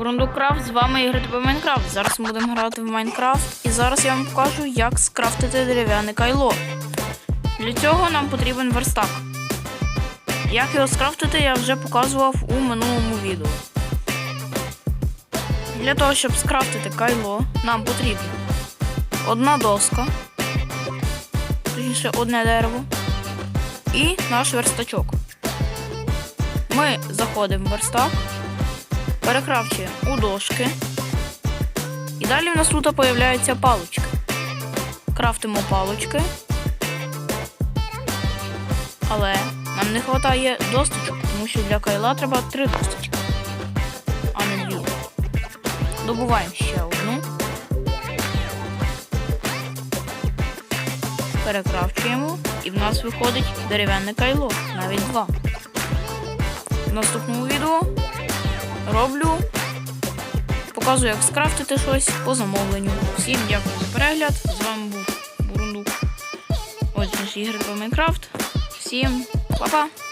Бурундукрафт, з вами Ігор ТБ Майнкрафт. Зараз ми будемо грати в Майнкрафт. І зараз я вам покажу, як скрафтити дерев'яне кайло. Для цього нам потрібен верстак. Як його скрафтити, я вже показував у минулому відео. Для того, щоб скрафтити кайло, нам потрібна одна доска, точніше одне дерево і наш верстачок. Ми заходимо в верстак, перекрафчуємо у дошки. І далі в нас тут появляються палички. Крафтимо палички. Але нам не вистачає досточок, тому що для кайла треба три досточки, а не дві. Добуваємо ще одну. Перекрафчуємо, і в нас виходить дерев'яне кайло, навіть два. В наступному відео роблю, показую, як скрафтити щось по замовленню. Всім дякую за перегляд. З вами був Бурундук. Ось наш ігри про Майнкрафт. Всім па-па!